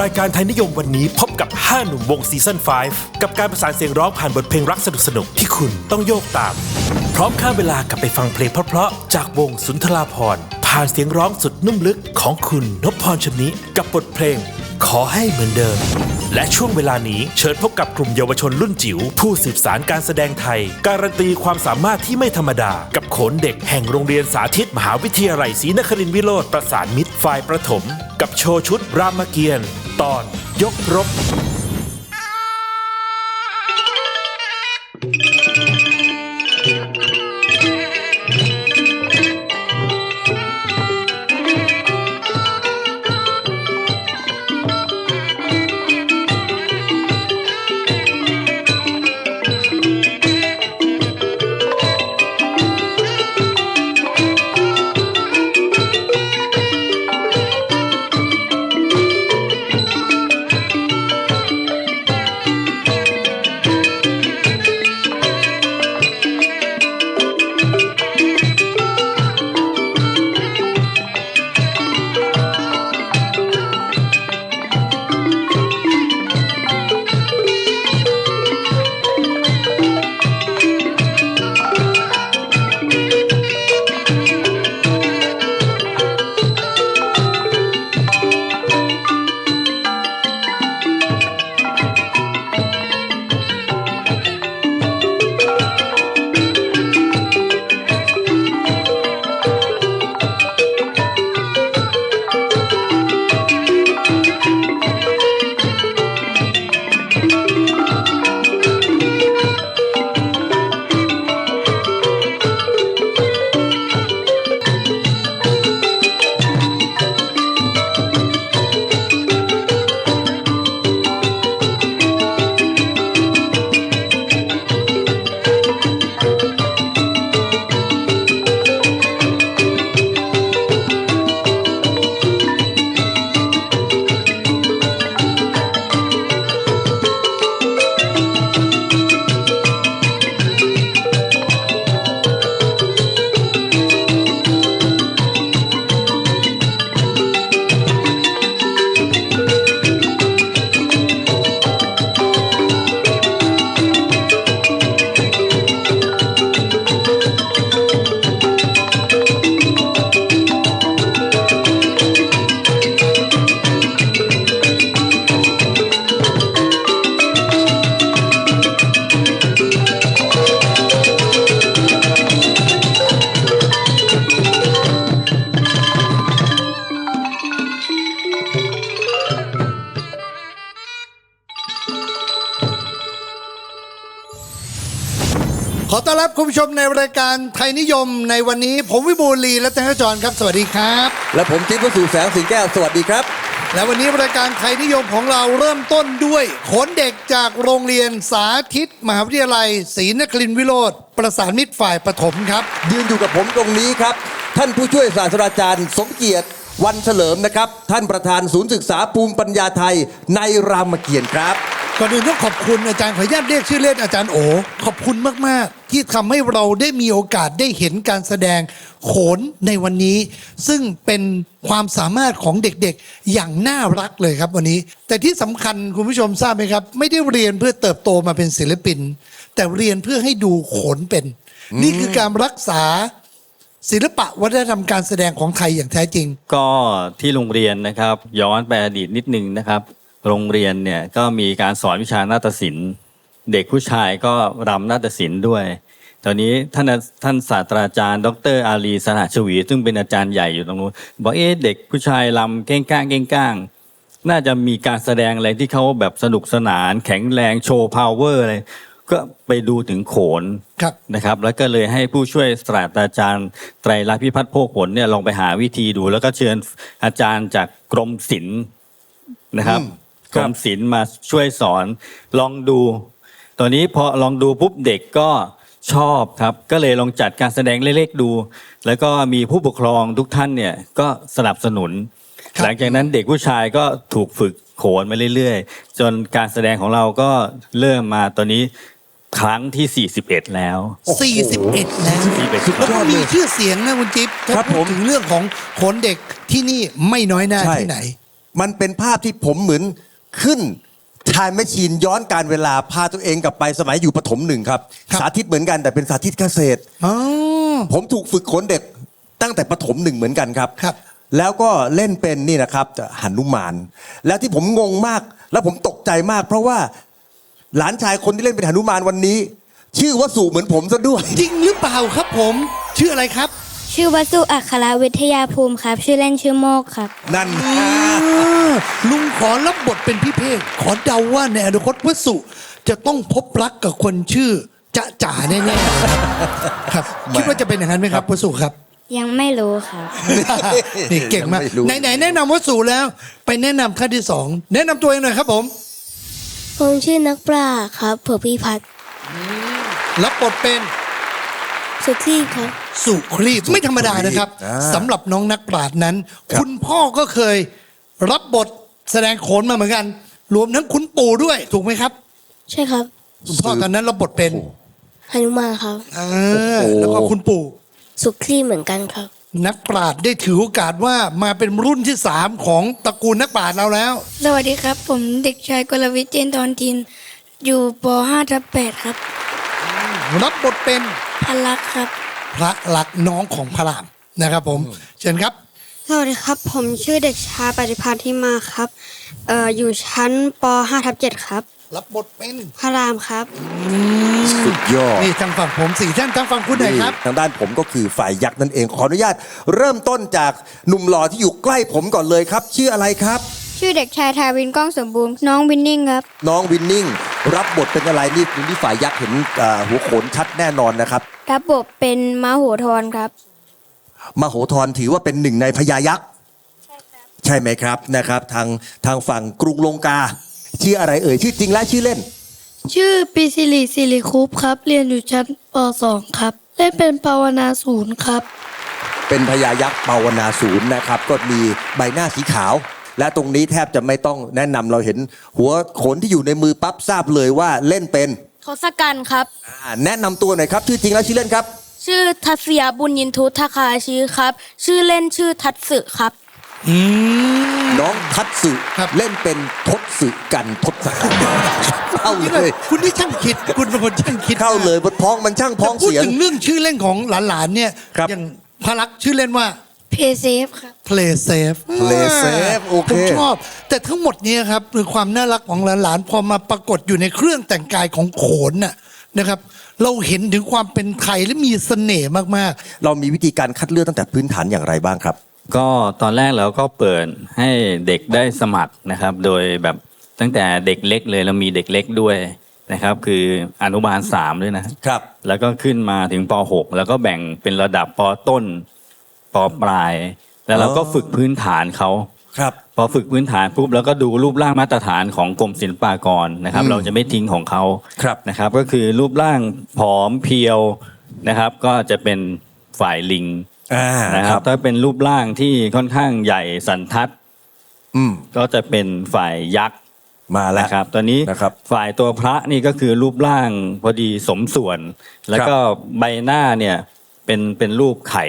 รายการไทยนิยมวันนี้พบกับ 5 หนุ่มวงซีซั่น5 กับการประสานเสียงร้องผ่านบทเพลงรักสนุกๆที่คุณต้องโยกตาม พร้อมข้ามเวลากลับไปฟังเพลงเพราะๆจากวงสุนทราพรณ์ผ่านเสียงร้องสุดนุ่มลึกของคุณนพพรชำนิกับบทเพลง ขอให้เหมือนเดิม และช่วงเวลานี้เชิญพบกับกลุ่มเยาวชนรุ่นจิ๋วผู้สืบสารการแสดงไทย การันตีความสามารถที่ไม่ธรรมดา กับโขนเด็กแห่งโรงเรียนสาธิตมหาวิทยาลัยศรีนครินทรวิโรธประสานมิตรฝ่ายประถม กับโชว์ชุดรามเกียรติ์ ตอนยกรบ ขอต้อนรับคุณผู้ชมในรายการไทยนิยมในวันนี้ ผมวิบูลย์ลีและแตงจรครับ สวัสดีครับ และผมจิ๊บวสู่แสงสิงแก้ว สวัสดีครับ และวันนี้รายการไทยนิยมของเราเริ่มต้นด้วยขนเด็กจากโรงเรียนสาธิต มหาวิทยาลัยศรีนครินทรวิโรธประสานมิตรฝ่ายประถมครับ ยืนอยู่กับผมตรงนี้ครับ ท่านผู้ช่วยศาสตราจารย์สมเกียรติวันเฉลิมนะครับ ท่านประธานศูนย์ศึกษาภูมิปัญญาไทยในรามเกียรติ์ครับ ก่อนอื่นต้องขอบคุณอาจารย์ขออนุญาตเรียกชื่อเล่นอาจารย์โอขอบคุณมาก ๆ ที่ทำให้เราได้มีโอกาสได้เห็นการแสดงโขนในวันนี้ ซึ่งเป็นความสามารถของเด็กๆอย่างน่ารักเลยครับวันนี้ แต่ที่สำคัญคุณผู้ชมทราบไหมครับ ไม่ได้เรียนเพื่อเติบโตมาเป็นศิลปิน แต่เรียนเพื่อให้ดูโขนเป็น นี่คือการรักษาศิลปะวัฒนธรรมการแสดงของไทยอย่างแท้จริง ก็ที่โรงเรียนนะครับ ย้อนไปอดีตนิดนึงนะครับ โรงเรียนเนี่ยก็มีการสอนวิชานาฏศิลป์เด็กผู้ชายก็รำนาฏศิลป์ด้วย ตอนนี้ท่านท่านศาสตราจารย์ ดรอาลีสนะชวี ซึ่งเป็นอาจารย์ใหญ่อยู่ตรงนู้นบอกเอ๊ะเด็กผู้ชายรำเก้งก้างเก้งก้างน่าจะมีการแสดงอะไรที่เขาแบบสนุกสนาน แข็งแรงโชว์พาวเวอร์อะไรก็ไปดูถึงโขนครับนะครับ แล้วก็เลยให้ผู้ช่วยศาสตราจารย์ไตรลักษณ์พิพัฒน์โภคผลเนี่ยลองไปหาวิธีดู แล้วก็เชิญอาจารย์จากกรมศิลป์นะครับ กรมศิลป์มาช่วยสอน ลองดู ตอนนี้พอลองดูปุ๊บเด็กก็ชอบครับ ก็เลยลองจัดการแสดงเล็กๆดู แล้วก็มีผู้ปกครองทุกท่านเนี่ยก็สนับสนุนครับหลังจากนั้นเด็กผู้ชายก็ถูกฝึกโขนมาเรื่อยๆ จนการแสดงของเราก็เริ่มมาตอนนี้ครั้งที่ 41 แล้ว 41 แล้ว41แล้วก็มีชื่อเสียงนะคุณจิ๊บถ้าครับพูผดมถึงเรื่องของโขนเด็กที่นี่ไม่น้อยหน้าใช่ที่ไหน มันเป็นภาพที่ผมเหมือน ขึ้นทายแมชชีนย้อนการเวลาพาตัวเองกลับไปสมัยอยู่ประถมหนึ่งครับ ครับ สาธิตเหมือนกันแต่เป็นสาธิตเกษตร อ๋อ ผมถูกฝึกขนเด็กตั้งแต่ประถมหนึ่งเหมือนกันครับ ครับ แล้วก็เล่นเป็นนี่นะครับหันุมาน แล้วที่ผมงงมาก แล้วผมตกใจมาก เพราะว่าหลานชายคนที่เล่นเป็นหันุมานวันนี้ ชื่อวสุเหมือนผมซะด้วย จริงหรือเปล่าครับผม ชื่ออะไรครับ ชื่อวสุอัครวิทยาภูมิครับ ชื่อเล่นชื่อโมกครับ นั่นอ่าลุงขอรับบทเป็นพี่เพศขอเดาว่าในอนาคตวสุจะต้องพบรักกับคนชื่อจะจ๋าแน่ๆเลยครับครับ คิดว่าจะเป็นอย่างนั้นไหมครับวสุครับ ยังไม่รู้ครับ นี่เก่งมากยังไม่รู้ ไหนๆแนะนำวสุแล้ว ไปแนะนำขั้นที่สองแนะนำตัวเองหน่อยครับผม ผมชื่อนักปราชญ์ครับเผื่อพี่พัฒน์รับบทเป็น สุที่ครับ สุครีบไม่ธรรมดานะครับสำหรับน้องนักปราชญ์นั้น คุณพ่อก็เคยรับบทแสดงโขนมาเหมือนกัน รวมทั้งคุณปู่ด้วยถูกไหมครับ ใช่ครับคุณพ่อตอนนั้นรับบทเป็นหนุมานครับ อ่าแล้วก็คุณปู่ สุครีเหมือนกันครับ นักปราชญ์ได้ถือโอกาสว่ามาเป็นรุ่นที่สามของตระกูลนักปราชญ์เราแล้ว สวัสดีครับ ผมเด็กชายกลวิทย์เจนทรทิน อยู่ป .5 ทับ8ครับ รับบทเป็น พันลักษณ์ครับ พระลักษณ์น้องของพระรามนะครับผมเชิญครับสวัสดีครับ ผมชื่อเด็กชายปฏิภาณที่มาครับเอ่ออยู่ชั้นป .5 ทับ7ครับ รับบทเป็นพระรามครับ สุดยอด นี่ทางฝั่งผมสี่ท่านทางฝั่งคุณไหนครับ ทางด้านผมก็คือฝ่ายยักษ์นั่นเองขออนุญาต เริ่มต้นจากหนุ่มหล่อที่อยู่ใกล้ผมก่อนเลยครับ ชื่ออะไรครับ ชื่อเด็กชายทาวินก้องสมบูรณ์น้องวินนิ่งครับ น้องวินนิ่ง รับบทเป็นอะไรนี่คุณที่ฝ่ายยักษ์เห็นอ่าหัวโขนชัดแน่นอนนะครับ รับบทเป็นม้าโหธรครับ มโหธรถือว่าเป็นหนึ่งในพญายักษ์ใช่ไหมครับนะครับ ทางทางฝั่งกรุงลงกา ชื่ออะไรเอ่ยชื่อจริงและชื่อเล่น ชื่อปิซิลิซิลิคุปครับ เรียนอยู่ชั้นป .2 ครับเล่นเป็นภาวนาศูนย์ครับ เป็นพญายักษ์ภาวนาศูนย์นะครับ ก็มีใบหน้าสีขาว และตรงนี้แทบจะไม่ต้องแนะนำเราเห็นหัวโขนที่อยู่ในมือปั๊บทราบเลยว่าเล่นเป็นทศกัณฐ์ครับ อ่าแนะนำตัวหน่อยครับ ชื่อจริงและชื่อเล่นครับ ชื่อทัศยาบุญยินทุทาคาชีครับ ชื่อเล่นชื่อทัตสึครับ อืม น้องทัตสึครับ เล่นเป็นทศสึกันทศกัณฐ์เข้านี่เลเลยยคุณที่ช่างคิด คุณเป็นคนช่างคิดเข้าเลยบทพ้องมันช่างพ้แต่องพูดเสียง ถึงเรื่องชื่อเล่นของหลานๆเนี่ย ครับ อย่างพระลักษณ์ชื่อเล่นว่า เพเซฟครับ play safe Play safe โอเค ผมชอบ แต่ทั้งหมดเนี้ครับคือความน่ารักของหลานๆ พอมาปรากฏอยู่ในเครื่องแต่งกายของโขนน่ะนะครับ เราเห็นถึงความเป็นไทยและมีเสน่ห์มากเรามีวิธีการคัดเลือกตั้งแต่พื้นฐานอย่างไรบ้างครับ ก็ตอนแรกเราก็เปิดให้เด็กได้สมัครนะครับ โดยแบบตั้งแต่เด็กเล็กเลยเรามีเด็กเล็กด้วยนะครับ คืออนุบาลสามด้วยนะครับ แล้วก็ขึ้นมาถึงป .6 แล้วก็แบ่งเป็นระดับปต้น ปปลายแล้วเราก็ฝึกพื้นฐานเขาครับ พอฝึกพื้นฐานปุ๊บแล้วก็ดูรูปร่างมาตรฐานของกรมศิลปากรนะครับ เราจะไม่ทิ้งของเขาครับนะครับ ก็คือรูปร่างผอมเพรียวนะครับ ก็จะเป็นฝ่ายลิงอ่านะครับ ถ้าเป็นรูปร่างที่ค่อนข้างใหญ่สันทัดอืมก็จะเป็นฝ่ายยักษ์มาแล้วนะครับตอนนี้นะครับฝ่ายตัวพระนี่ก็คือรูปร่างพอดีสมส่วน แล้วก็ใบหน้าเนี่ยเป็นเป็นรูปไข่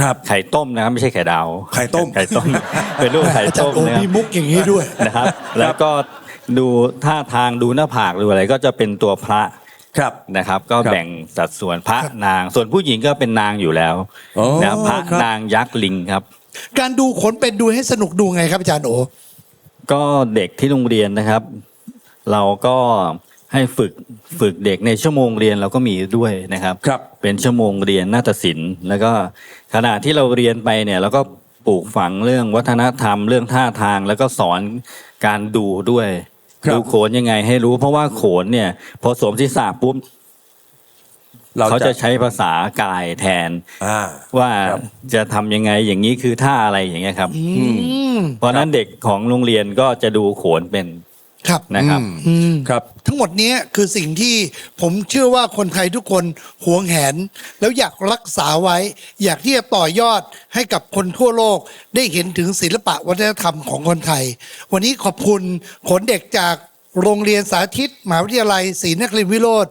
ครับไข่ต้มนะครับไม่ใช่ไข่ดาวไข่ต้มไข่ต้มเป็นรูปๆไข่อาจารต้ย์มโอนะครับมีมุกอย่างนี้ด้วยนะครับ แล้วก็ดูท่าทางดูหน้าผากดูอะไรก็จะเป็นตัวพระครับนะครับ ก็ครับแบ่งสัดส่วนพระนาง ส่วนผู้หญิงก็เป็นนางอยู่แล้วอ๋อนะครับพระครับนางยักษ์ลิงครับ การดูขนเป็นดูให้สนุกดูไงครับอาจารย์โอก็เด็กที่โรงเรียนนะครับ เราก็ ให้ฝึกฝึกเด็กในชั่วโมงเรียนเราก็มีด้วยนะครับครับ เป็นชั่วโมงเรียนนาฏศิลป์ แล้วก็ขณะที่เราเรียนไปเนี่ยเราก็ปลูกฝังเรื่องวัฒนธรรมเรื่องท่าทาง แล้วก็สอนการดูด้วยครับ ดูโขนยังไงให้รู้ เพราะว่าโขนเนี่ยพอสวมศีรษะปุ๊บเราเขาจะจะใช้ภาษากายแทน อ่า ว่าครับจะทำยังไงอย่างนี้คือท่าอะไรอย่างเงี้ยครับ อืม เพราะฉะนั้นเด็กของโรงเรียนก็จะดูโขนเป็น ครับนะครับอืมครับ ทั้งหมดเนี้ยคือสิ่งที่ผมเชื่อว่าคนไทยทุกคนหวงแหน แล้วอยากรักษาไว้ อยากที่จะต่อยอดให้กับคนทั่วโลก ได้เห็นถึงศิลปะวัฒนธรรมของคนไทย วันนี้ขอบคุณขนเด็กจากโรงเรียนสาธิตมหาวิทยาลัยศรีนครินทรวิโรธ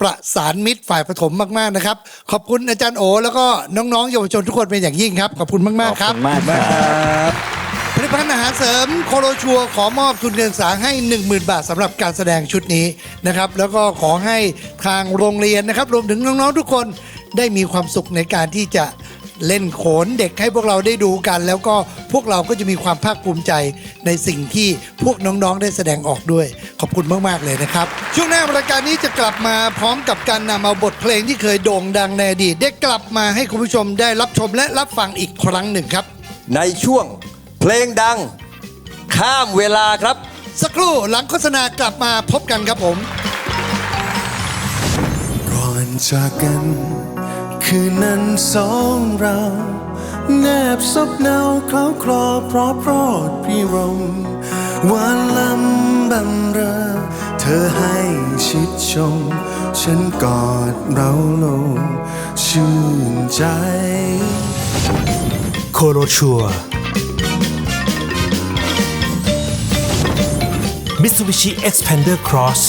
ประสานมิตรฝ่ายปฐมมาก ๆ นะครับ ขอบคุณอาจารย์โอ แล้วก็น้อง ๆ เยาวชนทุกคนเป็นอย่างยิ่งครับ ขอบคุณมาก ๆ ครับ ขอบคุณมากครับเพ ลิตภัณฑ์อาหารเสริมโคโรชัวขอมอบทุนเงินสางให้ 10,000 บาทสำหรับการแสดงชุดนี้นะครับ แล้วก็ขอให้ทางโรงเรียนนะครับ รวมถึงน้องๆทุกคนได้มีความสุขในการที่จะเล่นโขนเด็กให้พวกเราได้ดูกัน แล้วก็พวกเราก็จะมีความภาคภูมิใจในสิ่งที่พวกน้องๆได้แสดงออกด้วย ขอบคุณมากๆเลยนะครับ ช่วงหน้ารายการนี้จะกลับมาพร้อมกับการนำเอาบทเพลงที่เคยโด่งดังในอดีตได้กลับมาให้คุณผู้ชมได้รับชมและรับฟังอีกครั้งหนึ่งครับ ในช่วง เพลงดัง ข้ามเวลาครับ สักครู่หลังโฆษณากลับมาพบกันครับผม ก่อนจากกัน คืนนั้นสองเรา แนบซบเนาเคล้าคลอเพราะโปรดพิรมหวานลำบำเรอ เธอให้ชิดชม ฉันกอดเราลงชื่นใจ โคโรชัว มิ t ซูบิชิ Expander Cross